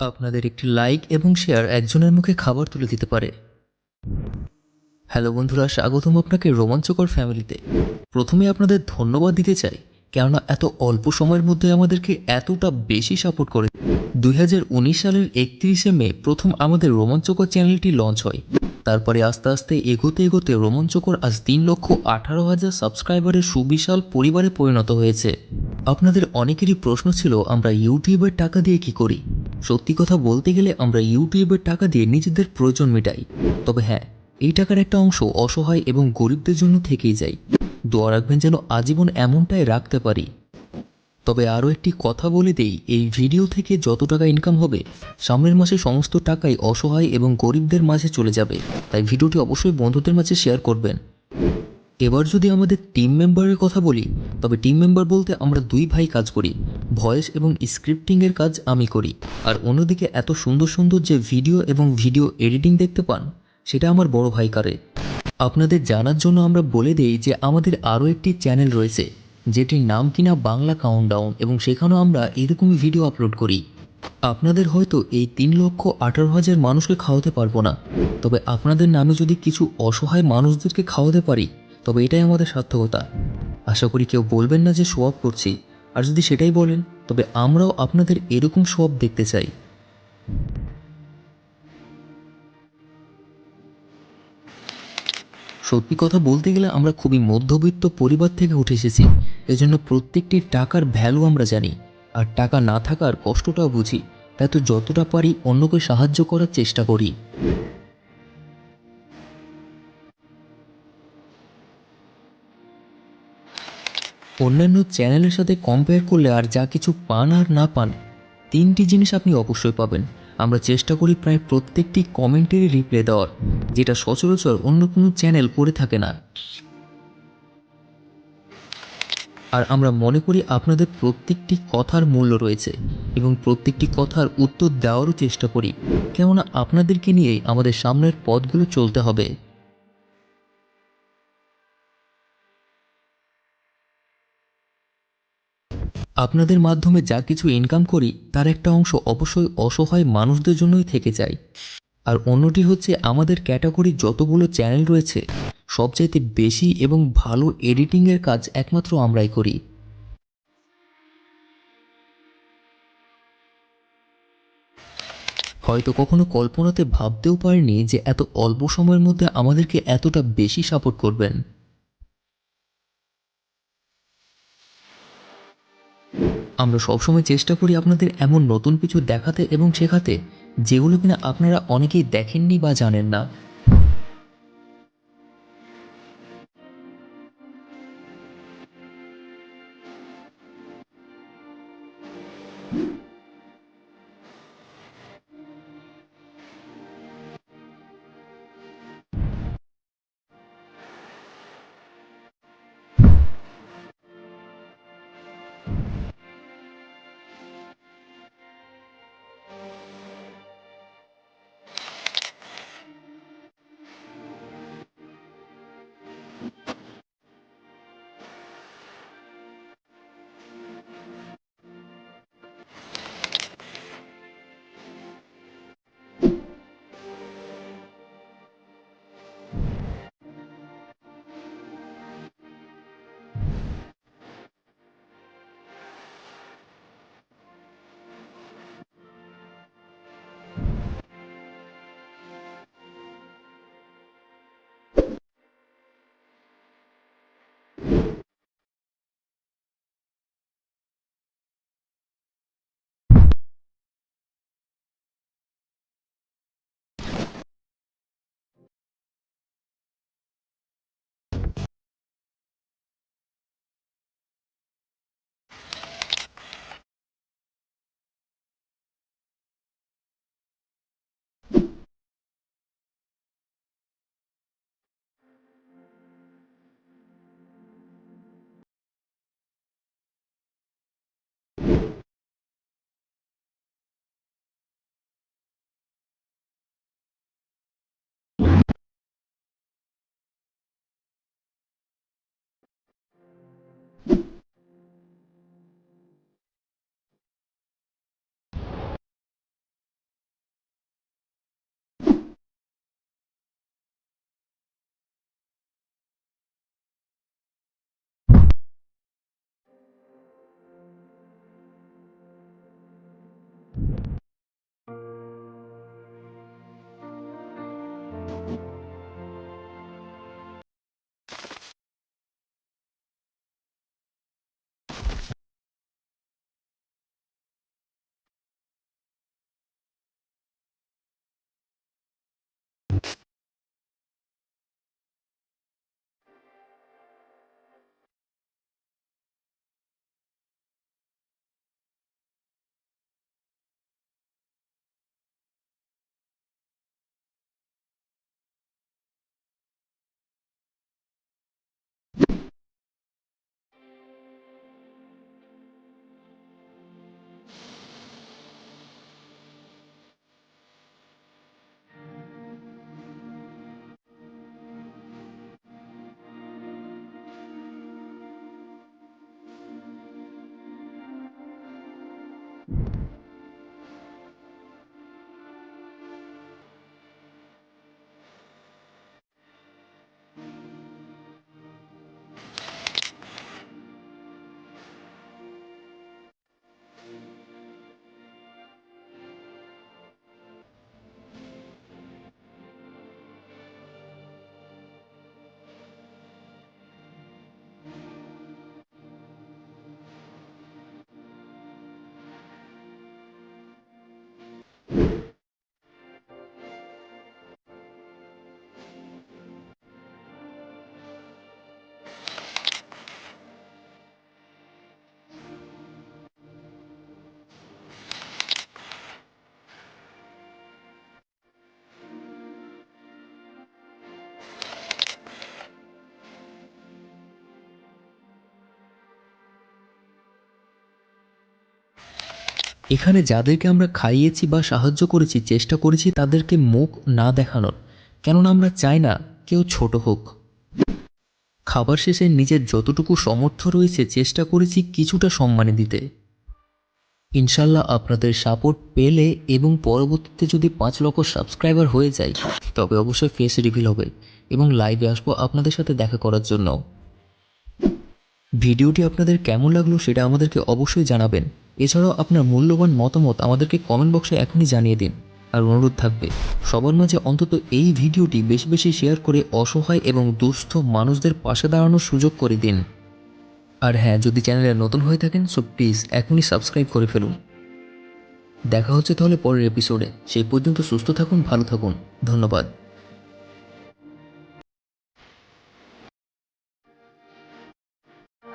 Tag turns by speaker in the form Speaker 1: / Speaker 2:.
Speaker 1: আপনাদের একটি লাইক এবং শেয়ার একজনের মুখে খাবার তুলে দিতে পারে। হ্যালো বন্ধুরা, স্বাগতম আপনাকে রোমাঞ্চকর ফ্যামিলিতে প্রথমে আপনাদের ধন্যবাদ দিতে চাই, কেননা এত অল্প সময়ের মধ্যে আমাদেরকে এতটা বেশি সাপোর্ট করে। দুই হাজার উনিশ সালের একত্রিশে মে প্রথম আমাদের রোমাঞ্চকর চ্যানেলটি লঞ্চ হয়। তারপরে আস্তে আস্তে এগোতে এগোতে রোমাঞ্চকর আজ তিন লক্ষ আঠারো হাজার সাবস্ক্রাইবারের সুবিশাল পরিবারে পরিণত হয়েছে। আপনাদের অনেকেরই প্রশ্ন ছিল, আমরা ইউটিউবের টাকা দিয়ে কি করি? সত্যি কথা বলতে গেলে আমরা ইউটিউবের টাকা দিয়ে নিজেদের প্রয়োজন মেটাই। তবে হ্যাঁ এই টাকার একটা অংশ অসহায় এবং গরিবদের জন্য থেকেই যায়। দোয়া রাখবেন যেন আজীবন এমনটাই রাখতে পারি। তবে আরও একটি কথা বলে দেই, এই ভিডিও থেকে যত টাকা ইনকাম হবে, সামনের মাসে সমস্ত টাকাই অসহায় এবং গরিবদের মাঝে চলে যাবে। তাই ভিডিওটি অবশ্যই বন্ধুদের মাঝে শেয়ার করবেন। এবার যদি আমাদের টিম মেম্বারের কথা বলি, তবে টিম মেম্বার বলতে আমরা দুই ভাই কাজ করি ভয়েস এবং স্ক্রিপ্টিংয়ের কাজ আমি করি। আর অন্যদিকে এত সুন্দর সুন্দর যে ভিডিও এবং ভিডিও এডিটিং দেখতে পান, সেটা আমার বড় ভাই করে। আপনাদের জানার জন্য আমরা বলে দেই যে আমাদের আরও একটি চ্যানেল রয়েছে, যেটির নাম কিনা বাংলা কাউন্টডাউন এবং সেখানেও আমরা এরকমই ভিডিও আপলোড করি। আপনাদের হয়তো এই তিন লক্ষ আঠারো হাজার মানুষকে খাওয়াতে পারব না, তবে আপনাদের নামে যদি কিছু অসহায় মানুষদেরকে খাওয়াতে পারি তবে এটাই আমাদের সার্থকতা। আশা করি কেউ বলবেন না যে সোয়াব করছি। আর যদি সেটাই বলেন, তবে আমরাও আপনাদের এরকম সোয়াব দেখতে চাই। সত্যি কথা বলতে গেলে আমরা খুবই মধ্যবিত্ত পরিবার থেকে উঠে এসেছি। এজন্য প্রত্যেকটি টাকার ভ্যালু আমরা জানি। আর টাকা না থাকার কষ্টটাও বুঝি। তাই তো যতটা পারি অন্যকে সাহায্য করার চেষ্টা করি। অন্যান্য চ্যানেলের সাথে কম্পেয়ার করলে আর যা কিছু পান আর না পান, তিনটি জিনিস আপনি অবশ্যই পাবেন। আমরা চেষ্টা করি প্রায় প্রত্যেকটি কমেন্টেরই রিপ্লে দেওয়ার, যেটা সচরাচর অন্য কোনো চ্যানেল করে থাকে না। আর আমরা মনে করি আপনাদের প্রত্যেকটি কথার মূল্য রয়েছে এবং প্রত্যেকটি কথার উত্তর দেওয়ারও চেষ্টা করি। কেননা আপনাদেরকে নিয়েই আমাদের সামনের পথগুলো চলতে হবে। আপনাদের মাধ্যমে যা কিছু ইনকাম করি, তার একটা অংশ অবশ্যই অসহায় মানুষদের জন্যই থেকে যায়। আর অন্যটি হচ্ছে, আমাদের ক্যাটাগরি যতগুলো চ্যানেল রয়েছে, সবচাইতে বেশি এবং ভালো এডিটিংয়ের কাজ একমাত্র আমরাই করি। হয়তো কখনো কল্পনাতে ভাবতেও পারিনি যে এত অল্প সময়ের মধ্যে আমাদেরকে এতটা বেশি সাপোর্ট করবেন। আমরা সবসময় চেষ্টা করি আপনাদের এমন নতুন কিছু দেখাতে এবং শেখাতে, যেগুলো কিনা আপনারা অনেকেই দেখেননি বা জানেন না। এখানে যাদেরকে আমরা খাইয়েছি বা সাহায্য করেছি, চেষ্টা করেছি, তাদেরকে মুখ না দেখানোর। কেননা আমরা চাই না কেউ ছোট হোক। খাবার শেষে নিজের যতটুকু সমর্থ রয়েছে, চেষ্টা করেছি কিছুটা সম্মানে দিতে। ইনশাল্লাহ আপনাদের সাপোর্ট পেলে এবং পরবর্তীতে যদি পাঁচ লক্ষ সাবস্ক্রাইবার হয়ে যায়, তবে অবশ্যই ফেস রিভিল হবে এবং লাইভে আসব আপনাদের সাথে দেখা করার জন্য। ভিডিওটি আপনাদের কেমন লাগল সেটা আমাদেরকে অবশ্যই জানাবেন। এছাড়াও আপনার মূল্যবান মতামত আমাদেরকে কমেন্ট বক্সে এখনই জানিয়ে দিন। আর অনুরোধ থাকবে, সবার মাঝে অন্তত এই ভিডিওটি বেশি বেশি শেয়ার করে অসহায় এবং দুস্থ মানুষদের পাশে দাঁড়ানোর সুযোগ করে দিন। আর হ্যাঁ যদি চ্যানেলে নতুন হয়ে থাকেন সো প্লিজ এখনই সাবস্ক্রাইব করে ফেলুন। দেখা হচ্ছে তাহলে পরের এপিসোডে সেই পর্যন্ত সুস্থ থাকুন, ভালো থাকুন। ধন্যবাদ।